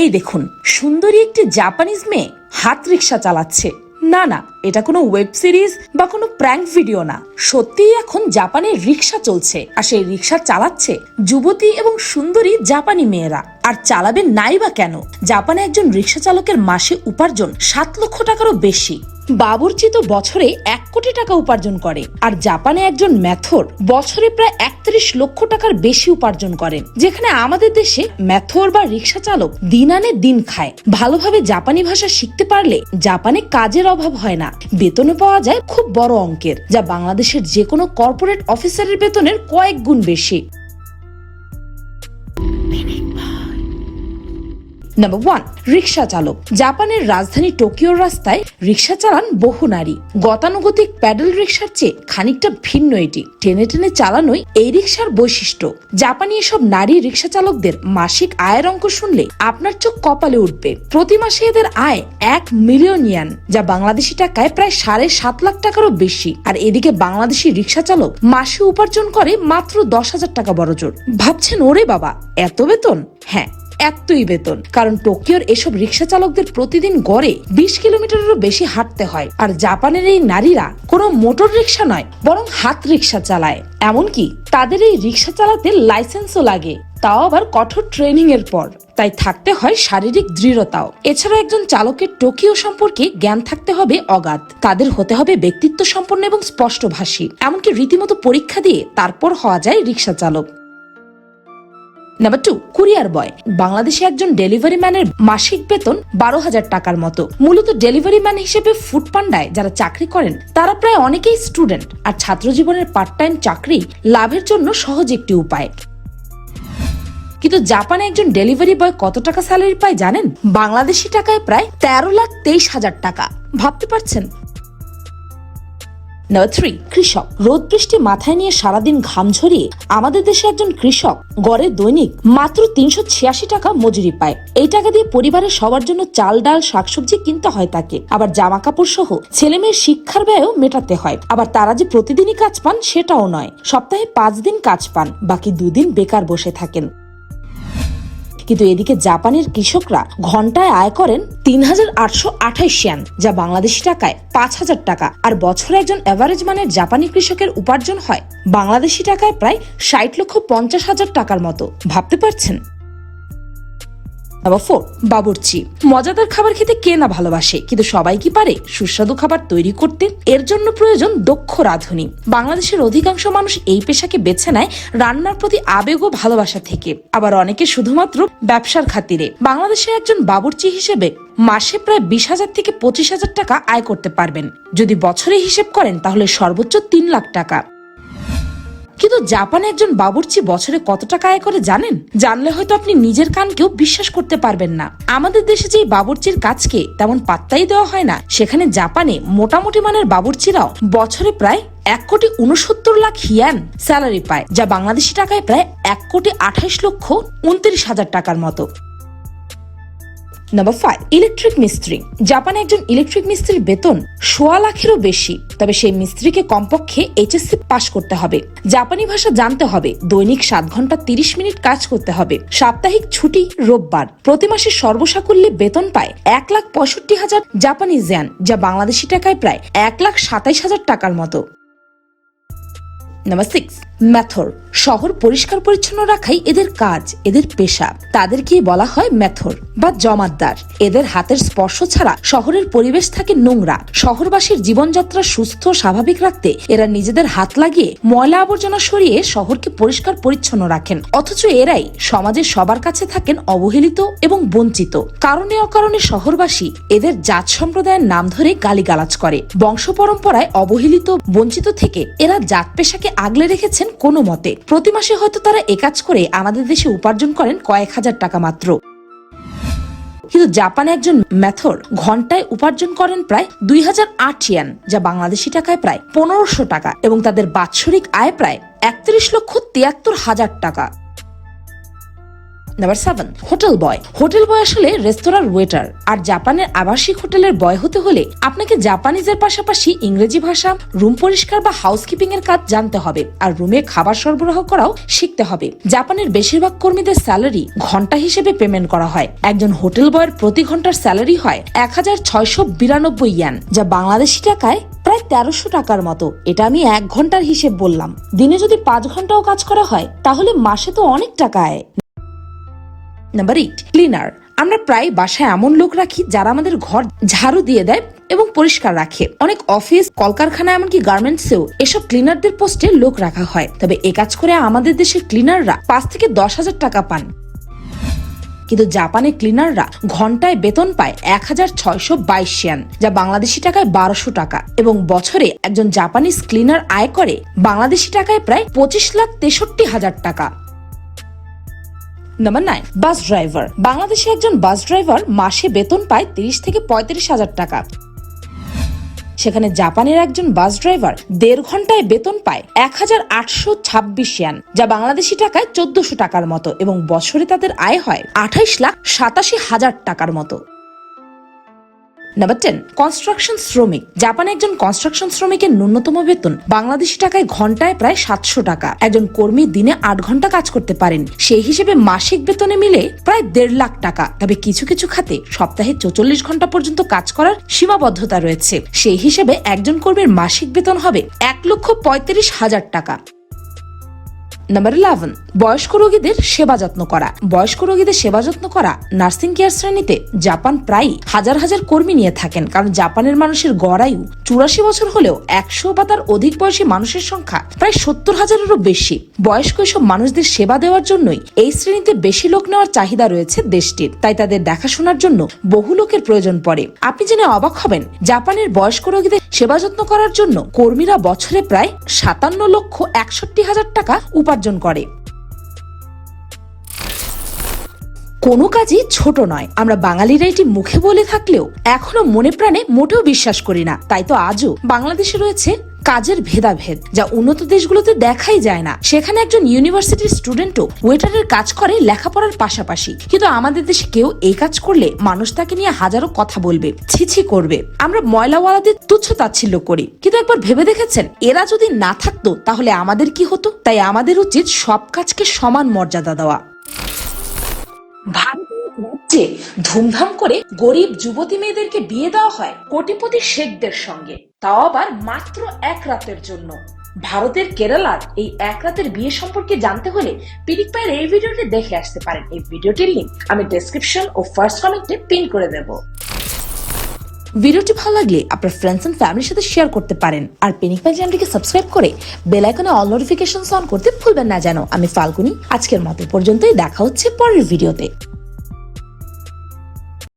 এই দেখুন, সুন্দরী একটি জাপানিজ মেয়ে হাত রিক্সা চালাচ্ছে। না না, এটা কোনো ওয়েব সিরিজ বা কোনো প্র্যাঙ্ক ভিডিও না। সত্যিই এখন জাপানে রিক্সা চলছে আর সেই রিক্সা চালাচ্ছে যুবতী এবং সুন্দরী জাপানি মেয়েরা। আর চালাবে নাই বা কেন? জাপানে একজন রিক্সা চালকের মাসে উপার্জন সাত লক্ষ টাকারও বেশি। বাবুর্চি তো বছরে এক কোটি টাকা উপার্জন করে। আর জাপানে একজন ম্যাথর বছরে প্রায় একত্রিশ লক্ষ টাকার বেশি উপার্জন করেন যেখানে আমাদের দেশে ম্যাথর বা রিক্সা চালক দিন আনে দিন খায়। ভালোভাবে জাপানি ভাষা শিখতে পারলে জাপানে কাজের অভাব হয় না। বেতনে পাওয়া যায় খুব বড় অঙ্কের, যা বাংলাদেশের যে কোনো কর্পোরেট অফিসারের বেতনের কয়েক গুণ বেশি। নাম্বার ওয়ান রিক্সা চালক। জাপানের রাজধানী টোকিওর রাস্তায় রিক্সা চালান বহু নারী। গতানুগতিক প্যাডেল রিক্সার চেয়ে খানিকটা ভিন্ন এটি। টেনে টেনে চালানোই এই রিক্সার বৈশিষ্ট্য। জাপানি এসব নারী রিক্সা চালকদের মাসিক আয়ের অঙ্ক শুনলে আপনার চোখ কপালে উঠবে। প্রতি মাসে এদের আয় এক মিলিয়ন ইয়ান, যা বাংলাদেশি টাকায় প্রায় সাড়ে সাত লাখ টাকারও বেশি। আর এদিকে বাংলাদেশি রিক্সা চালক মাসে উপার্জন করে মাত্র দশ হাজার টাকা বড়জোর। ভাবছেন, ওরে বাবা, এত বেতন? হ্যাঁ এতই বেতন। কারণ টোকিওর এসব রিক্সা চালকদের প্রতিদিন গড়ে বিশ কিলোমিটারেরও বেশি হাঁটতে হয়। আর জাপানের এই নারীরা কোনো মোটর রিক্সা নয়, বরং হাত রিক্সা চালায়। এমনকি তাদের এই রিক্সা চালাতে লাইসেন্সও লাগে, তাও আবার কঠোর ট্রেনিং এর পর। তাই থাকতে হয় শারীরিক দৃঢ়তাও। এছাড়া একজন চালকের টোকিও সম্পর্কে জ্ঞান থাকতে হবে অগাধ। তাদের হতে হবে ব্যক্তিত্ব সম্পন্ন এবং স্পষ্টভাষী। এমনকি রীতিমতো পরীক্ষা দিয়ে তারপর হওয়া যায় রিক্সা চালক। নাম্বার টু কুরিয়ার বয় বাংলাদেশে একজন ডেলিভারি ম্যানের মাসিক বেতন বারো হাজার টাকার মতো। মূলত ডেলিভারি ম্যান হিসেবে ফুড পান্ডায় যারা চাকরি করেন, তারা প্রায় অনেকেই স্টুডেন্ট আর ছাত্র জীবনের পার্ট টাইম চাকরি লাভের জন্য সহজ একটি উপায়। কিন্তু জাপানে একজন ডেলিভারি বয় কত টাকা স্যালারি পায় জানেন? বাংলাদেশি টাকায় প্রায় তেরো লাখ তেইশ হাজার টাকা। ভাবতে পারছেন? নাম্বার থ্রি কৃষক। রোদ বৃষ্টি মাথায় নিয়ে সারাদিন ঘাম ঝরিয়ে আমাদের দেশে একজন কৃষক গড়ে দৈনিক মাত্র তিনশো ছিয়াশি টাকা মজুরি পায়। এই টাকা দিয়ে পরিবারের সবার জন্য চাল, ডাল, শাকসবজি কিনতে হয় তাকে। আবার জামা কাপড় সহ ছেলে মেয়ের শিক্ষার ব্যয়ও মেটাতে হয়। আবার তারা যে প্রতিদিনই কাজ পান সেটাও নয়, সপ্তাহে পাঁচ দিন কাজ পান, বাকি দুদিন বেকার বসে থাকেন। কিন্তু এদিকে জাপানের কৃষকরা ঘন্টায় আয় করেন তিন হাজার আটশো আঠাইশ ইয়ান যা বাংলাদেশি টাকায় পাঁচ হাজার টাকা। আর বছরে একজন অ্যাভারেজ মানের জাপানি কৃষকের উপার্জন হয় বাংলাদেশি টাকায় প্রায় ষাট লক্ষ পঞ্চাশ হাজার টাকার মতো। ভাবতে পারছেন? নাম্বার ফোর বাবুর্চি, মজাদার খাবার খেতে কে না ভালোবাসে? কিন্তু সবাই কি পারে? সুস্বাদু খাবার তৈরি করতে? এর জন্য প্রয়োজন দক্ষ রাঁধুনি। বাংলাদেশের অধিকাংশ মানুষ এই পেশাকে বেছে নেয় রান্নার প্রতি আবেগ ও ভালোবাসা থেকে। আবার অনেকে শুধুমাত্র ব্যবসার খাতিরে। বাংলাদেশের একজন বাবুর্চি হিসেবে মাসে প্রায় বিশ হাজার থেকে পঁচিশ হাজার টাকা আয় করতে পারবেন। যদি বছরে হিসেব করেন, তাহলে সর্বোচ্চ তিন লাখ টাকা। কিন্তু জাপানে একজন বাবুর্চি বছরে কত টাকা আয় করে জানেন? জানলে হয়তো আপনি নিজের কানকেও বিশ্বাস করতে পারবেন না। আমাদের দেশে যে বাবুর্চির কাজকে তেমন পাত্তাই দেওয়া হয় না, সেখানে জাপানে মোটামুটি মানের বাবুর্চিরাও বছরে প্রায় এক কোটি উনসত্তর লাখ হিয়ান স্যালারি পায়, যা বাংলাদেশি টাকায় প্রায় এক কোটি আঠাইশ লক্ষ উনত্রিশ হাজার টাকার মতো। নাম্বার ফাইভ ইলেকট্রিক মিস্ত্রি। জাপানে একজন ইলেকট্রিক মিস্ত্রির বেতন সোয়া লাখেরও বেশি, তবে সেই মিস্ত্রিকে কমপক্ষে এইচএসসি পাশ করতে হবে। জাপানি ভাষা জানতে হবে, দৈনিক সাত ঘণ্টা তিরিশ মিনিট কাজ করতে হবে। সাপ্তাহিক ছুটি রোববার। প্রতি মাসে সর্বসাকুল্যে বেতন পায় এক লাখ পঁয়ষট্টি হাজার জাপানি জ্যান যা বাংলাদেশি টাকায় প্রায় এক লাখ সাতাইশ হাজার টাকার মতো। নাম্বার সিক্স ম্যাথর শহর পরিষ্কার পরিচ্ছন্ন রাখাই এদের কাজ, এদের পেশা। তাদেরকে বলা হয় ম্যাথর বা জমাদ্দার এদের হাতের স্পর্শ ছাড়া শহরের পরিবেশ থাকে নোংরা। শহরবাসীর জীবনযাত্রা সুস্থ স্বাভাবিক রাখতে এরা নিজেদের হাত লাগিয়ে ময়লা আবর্জনা সরিয়ে শহরকে পরিষ্কার পরিচ্ছন্ন রাখেন। অথচ এরাই সমাজের সবার কাছে থাকেন অবহেলিত এবং বঞ্চিত। কারণে অকারণে শহরবাসী এদের জাত সম্প্রদায়ের নাম ধরে গালিগালাজ করে। বংশ পরম্পরায় অবহেলিত, বঞ্চিত থেকে এরা জাত পেশাকে আগলে রেখেছেন কোনো মতে। প্রতি মাসে হয়তো তারা কাজ করে আমাদের দেশে উপার্জন করেন কয়েক হাজার টাকা মাত্র। কিন্তু জাপানে একজন ম্যাথর ঘন্টায় উপার্জন করেন প্রায় দুই হাজার আট ইয়ান, যা বাংলাদেশি টাকায় প্রায় পনেরোশো টাকা এবং তাদের বাৎসরিক আয় প্রায় একত্রিশ লক্ষ তিয়াত্তর হাজার টাকা। Number seven hotel boy hotel boy আসলে রেস্তোরাঁর ওয়েটার আর জাপানের আবাসিক হোটেলের বয় হতে হলে আপনাকে জাপানিজের পাশাপাশি ইংরেজি ভাষা রুম পরিষ্কার বা হাউসকিপিং এর কাজ জানতে হবে। আর রুমে খাবার সরবরাহ করাও শিখতে হবে। জাপানের বেশিরভাগ কর্মীদের স্যালারি ঘণ্টা হিসেবে পেমেন্ট করা হয়। একজন হোটেল বয়ের প্রতি ঘণ্টার স্যালারি হয় এক হাজার ছয়শো বিরানব্বই ইয়ান যা বাংলাদেশি টাকায় প্রায় তেরোশো টাকার মতো। এটা আমি এক ঘণ্টার হিসেব বললাম। দিনে যদি পাঁচ ঘন্টাও কাজ করা হয়, তাহলে মাসে তো অনেক টাকা আয়। নাম্বার এইট ক্লিনার আমরা প্রায় বাসায় এমন লোক রাখি যারা আমাদের ঘর ঝাড়ু দিয়ে দেয় এবং পরিষ্কার রাখে। অনেক অফিস কলকারখানা, এমনকি গার্মেন্টসেও এসব ক্লিনারদের পোস্টে লোক রাখা হয়। তবে এ কাজ করে আমাদের দেশের ক্লিনাররা পাঁচ থেকে দশ হাজার টাকা পান। কিন্তু জাপানে ক্লিনাররা ঘন্টায় বেতন পায় এক হাজার ছয়শো বাইশ ইয়ান, যা বাংলাদেশি টাকায় বারোশো টাকা। এবং বছরে একজন জাপানিজ ক্লিনার আয় করে বাংলাদেশি টাকায় প্রায় পঁচিশ লাখ তেষট্টি হাজার টাকা। নাম্বার নাইন বাস ড্রাইভার বাংলাদেশে একজন বাস ড্রাইভার মাসে বেতন পায় তিরিশ থেকে পঁয়ত্রিশ হাজার টাকা। সেখানে জাপানের একজন বাস ড্রাইভার দেড় ঘন্টায় বেতন পায় এক হাজার আটশো ছাব্বিশ ইয়ান, যা বাংলাদেশি টাকায় চোদ্দশো টাকার মতো এবং বছরে তাদের আয় হয় আঠাইশ লাখ সাতাশি হাজার টাকার মতো। নাম্বার টেন কনস্ট্রাকশন শ্রমিক। জাপানে একজন কনস্ট্রাকশন শ্রমিকের ন্যূনতম বেতন বাংলাদেশি টাকায় ঘন্টায় প্রায় সাতশো টাকা। একজন কর্মী দিনে আট ঘণ্টা কাজ করতে পারেন। সেই হিসেবে মাসিক বেতনে মিলে প্রায় দেড় লাখ টাকা। তবে কিছু কিছু খাতে সপ্তাহে চৌচল্লিশ ঘণ্টা পর্যন্ত কাজ করার সীমাবদ্ধতা রয়েছে। সেই হিসেবে একজন কর্মীর মাসিক বেতন হবে এক লক্ষ পঁয়ত্রিশ হাজার টাকা। নাম্বার ইলেভেন বয়স্ক রোগীদের সেবা যত্ন করা। বয়স্ক রোগীদের সেবা যত্ন করা নার্সিং কেয়ার শ্রেণীতে জাপান প্রায়ই হাজার হাজার কর্মী নিয়ে থাকেন, কারণ জাপানের মানুষের গড়ায়ু চুরাশি বছর হলেও একশো বা তার অধিক বয়সী মানুষের সংখ্যা প্রায় সত্তর হাজারেরও বেশি। বয়স্ক এসব মানুষদের সেবা দেওয়ার জন্যই এই শ্রেণীতে বেশি লোক নেওয়ার চাহিদা রয়েছে দেশটির, তাই তাদের দেখাশোনার জন্য বহু লোকের প্রয়োজন পড়ে। আপনি জেনে অবাক হবেন, জাপানের বয়স্ক রোগীদের সেবা যত্ন করার জন্য কর্মীরা বছরে প্রায় সাতান্ন লক্ষ একষট্টি হাজার টাকা উপার্জন করে। কোনো কাজই ছোট নয়। আমরা বাঙালিরা এটি মুখে বলে থাকলেও এখনও মনে প্রাণে মোটেও বিশ্বাস করি না। তাই তো আজও বাংলাদেশে রয়েছে কাজের ভেদাভেদ, যা উন্নত দেশগুলোতে দেখাই যায় না। সেখানে একজন ইউনিভার্সিটির স্টুডেন্টও ওয়েটারের কাজ করে লেখাপড়ার পাশাপাশি। কিন্তু আমাদের দেশে কেউ এই কাজ করলে মানুষ তাকে নিয়ে হাজারো কথা বলবে ছিছি করবে। আমরা ময়লাওয়ালাদের তুচ্ছ তাচ্ছিল্য করি। কিন্তু একবার ভেবে দেখেছেন, এরা যদি না থাকতো, তাহলে আমাদের কি হতো? তাই আমাদের উচিত সব কাজকে সমান মর্যাদা দেওয়া। ভারতের রাজ্যে ধুমধাম করে গরিব যুবতী মেয়েদেরকে বিয়ে দেওয়া হয় কোটিপতি শেখদের সঙ্গে। তাও আবার মাত্র এক রাতের জন্য। ভারতের কেরালার এই এক রাতের বিয়ে সম্পর্কে জানতে হলে পিরিক পায়ের এই ভিডিওটি দেখে আসতে পারেন। এই ভিডিওটির লিঙ্ক আমি ডেসক্রিপশন ও ফার্স্ট কমেন্টে পিন করে দেব। ভিডিওটি ভালো লাগলে আপনার ফ্রেন্ডস এন্ড ফ্যামিলির সাথে শেয়ার করতে পারেন। আর পেনিক পাই চ্যানেলটিকে সাবস্ক্রাইব করে বেল আইকনে অল নোটিফিকেশন অন করতে ভুলবেন না যেন। আমি ফাল্গুনি, আজকের মতো পর্যন্তই। দেখা হচ্ছে পরের ভিডিওতে।